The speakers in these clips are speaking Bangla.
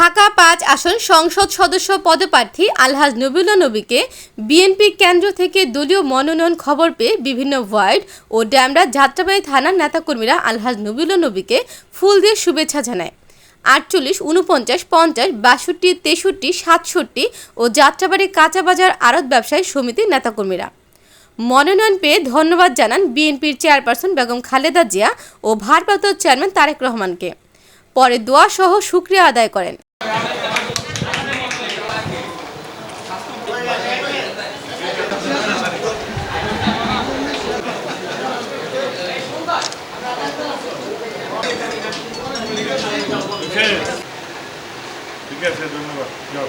ঢাকা পাঁচ আসন সংসদ সদস্য পদপ্রার্থী আলহাজ নবীলা নবীকে বিএনপি কেন্দ্র থেকে দলীয় মনোনয়ন খবর পেয়ে বিভিন্ন ওয়ার্ড ও ড্যামরা যাত্রাবাড়ি থানার নেতাকর্মীরা আলহাজ নবীলা নবীকে ফুল দিয়ে শুভেচ্ছা জানায়। আটচল্লিশ, উনপঞ্চাশ, পঞ্চাশ, বাষট্টি, তেষট্টি, সাতষট্টি ও যাত্রাবাড়ি কাঁচাবাজার আড়ত ব্যবসায়ী সমিতির নেতাকর্মীরা। মনোনয়ন পেয়ে ধন্যবাদ জানান বিএনপির চেয়ারপারসন বেগম খালেদা জিয়া ও ভারপ্রাপ্ত চেয়ারম্যান তারেক রহমানকে। পরে দোয়া সহ শুক্রিয়া আদায় করেন। Gerçekten var. Yok.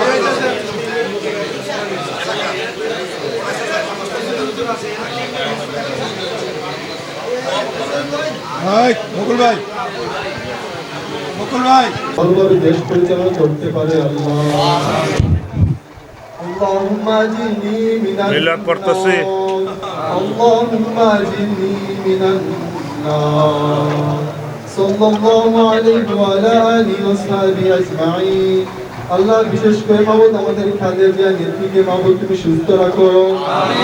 ভাই মুকুল ভাই। মুকুল ভাই। ভালোভাবে দেশ পরিচালনা করতে পারে আল্লাহ। আজমাইন। আল্লাহ বিশেষ করে মাবুদ আমাদের খাদের যে নেত্রীকে মাবুদ তুমি সুস্থ রাখো।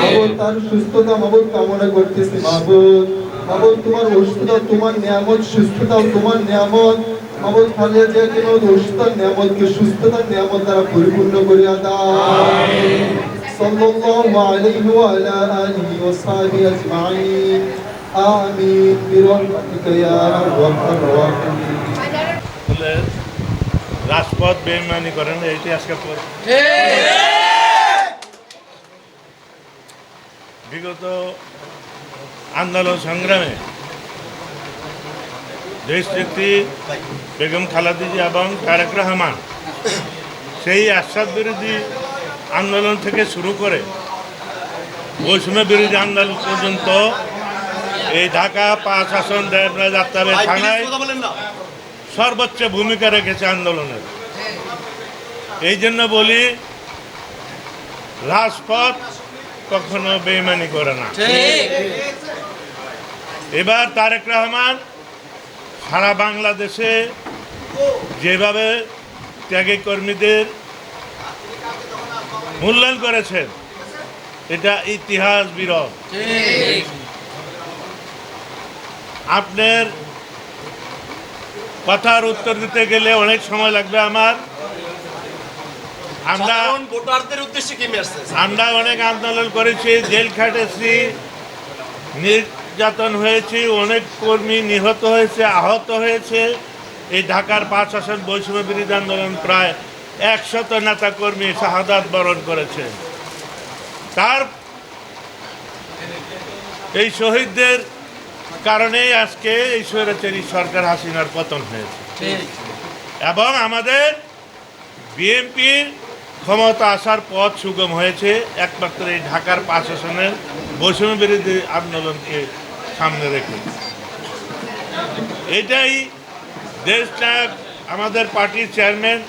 মাবুদ তার সুস্থতা মাবুদ কামনা করতেছি মাবুদ। মাবুদ তোমার অসুস্থতা তোমার নিয়ামত সুস্থতা তোমার নিয়ামত। মাবুদ খালিয়া যে কেন অসুস্থতার নিয়ামতকে সুস্থতার নিয়ামত দ্বারা পরিপূর্ণ করিয়া দাও। সাল্লাল্লাহু আলাইহি ওয়া আলা আলিহি ওয়া সাহবিহি আজমাইন। আমিন। বিরহমাতিকা ইয়া আরহামার রাহিমিন রাজপথ বেইমানি করেন এইটি আজকে বিগত আন্দোলন সংগ্রামে দেশ নেত্রী বেগম খালাদিজি এবং তারেক রহমান সেই আশ্বাদ বিরোধী আন্দোলন থেকে শুরু করে বৈষম্য বিরোধী আন্দোলন পর্যন্ত এই ঢাকা পাঁচ আসন যাত্রাবে থানায় সর্বোচ্চ ভূমিকা রেখেছে আন্দোলনের। এই জন্য বলি রাজপথ কখনো বেইমানি করে না। এবার তারেক রহমান সারা বাংলাদেশে যেভাবে ত্যাগী কর্মীদের মূল্যায়ন করেছেন এটা ইতিহাস বিরল। আপনার কথার উত্তর দিতে গেলে অনেক সময় লাগবে আমার। আমরা ভোটারদের উদ্দেশ্যে কি মেসেজ আমরা অনেক আন্দোলন করেছি জেল খাটেছি নির্যাতন হয়েছি অনেক কর্মী নিহত হয়েছে আহত হয়েছে। এই ঢাকার পাঁচ আসন বৈষম্য বিরোধী আন্দোলন প্রায় একশত নেতা কর্মী শাহাদাত বরণ করেছে। তার এই শহীদদের কারণেই আজকে এই স্বৈরাচারী সরকার হাসিনার পতন হয়েছে। এবং আমাদের বিএনপির ক্ষমতা আসার পথ সুগম হয়েছে। একমাত্র এই ঢাকার পাঁচ আসনের বৈষম্য বিরোধী আন্দোলনকে সামনে রেখে। এটাই দেশনায়ক আমাদের পার্টির চেয়ারম্যান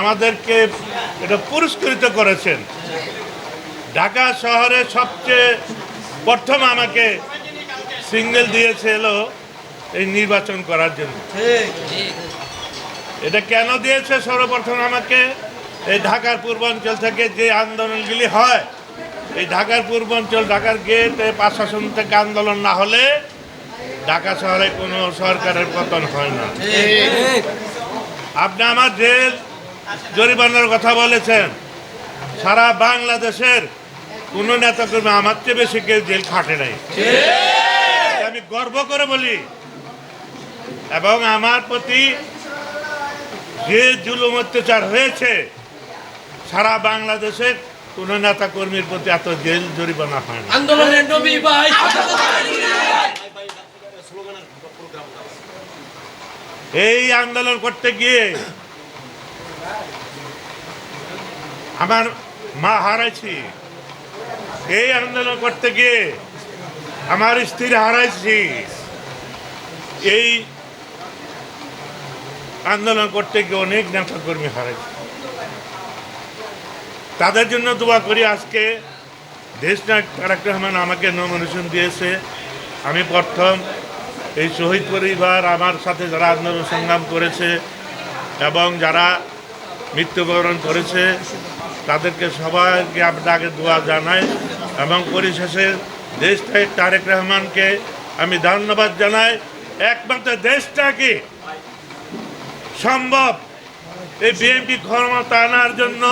আমাদেরকে এটা পুরস্কৃত করেছেন। ঢাকা শহরে সবচেয়ে প্রথম আমাকে সিঙ্গেল দিয়েছে এলো এই নির্বাচন করার জন্য। এটা কেন দিয়েছে সর্বপ্রথম আমাকে? এই ঢাকার পূর্বাঞ্চল থেকে যে আন্দোলনগুলি হয়, এই ঢাকার পূর্বাঞ্চল, ঢাকার গেট প্রশাসন থেকে আন্দোলন না হলে ঢাকা শহরে কোনো সরকারের পতন হয় না। আপনি আমার জেল জরিমানার কথা বলেছেন, সারা বাংলাদেশের কোনো নেতা কর্মী আমার চেয়ে বেশি কেউ জেল খাটে নাই। আমি গর্ব করে বলি, এবং আমার প্রতি যে জুলুম অত্যাচার হয়েছে সারা বাংলাদেশের কোন নেতা কর্মীর প্রতি এত জেল জরিমানা হয় না। আন্দোলনের নবী ভাই। এই আন্দোলন করতে গিয়ে আমার মা হারাইছি। এই আন্দোলন করতে গিয়ে আমার স্ত্রী হারাইছি। এই আন্দোলন করতে গিয়ে অনেক নেতা কর্মী হারাইছি। তাদের জন্য দোয়া করি আজকে। দেশনায়ক তারাক রহমান আমাকে নমিনেশন দিয়েছে। আমি প্রথম এই শহীদ পরিবার আমার সাথে যারা আন্দোলন সংগ্রাম করেছে এবং যারা মৃত্যুবরণ করেছে, তাদেরকে সবাইকে আপনাকে দোয়া জানাই এবং পরিশেষে দেশটায় তারেক রহমানকে আমি ধন্যবাদ জানাই। একমাত্র দেশটাকে সম্ভব? এই বিএনপি ক্ষমতা আনার জন্য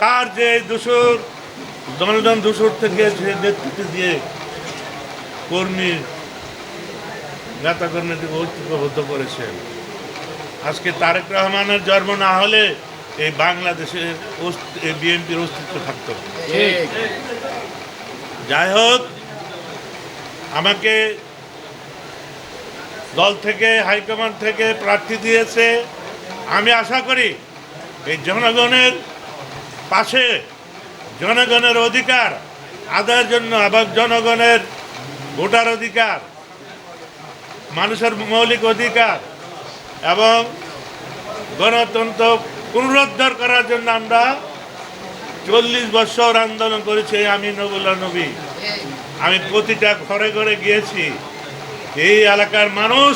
তার যে দূষর জনগণ দূষর থেকে যে নেতৃত্ব দিয়ে কর্মী কর্মীদেরকে ঐক্যবদ্ধ করেছেন আজকে তারেক রহমানের জন্ম না হলে এই বাংলাদেশের বিএনপির অস্তিত্ব থাকতো। যাই হোক, আমাকে দল থেকে, হাইকমান্ড থেকে প্রার্থী দিয়েছে আমি আশা করি এই জনগণের পাশে জনগণের অধিকার, আদায়ের জন্য এবং জনগণের ভোটার অধিকার, মানুষের মৌলিক অধিকার এবং গণতন্ত্র পুনরুদ্ধার করার জন্য আমরা চল্লিশ বছর আন্দোলন করেছি আমি নবুল্লা নবী। আমি প্রতিটা ঘরে ঘরে গিয়েছি। এই এলাকার মানুষ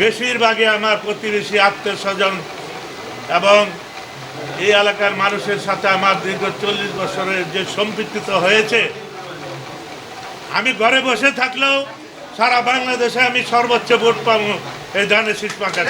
বেশিরভাগই আমার প্রতিবেশী আত্মীয় স্বজন এবং এই এলাকার মানুষের সাথে আমার দীর্ঘ চল্লিশ বছরের যে সম্পৃক্ত হয়েছে, আমি ঘরে বসে থাকলেও সারা বাংলাদেশে আমি সর্বোচ্চ ভোট পাবো এই ধানের শীত পাকা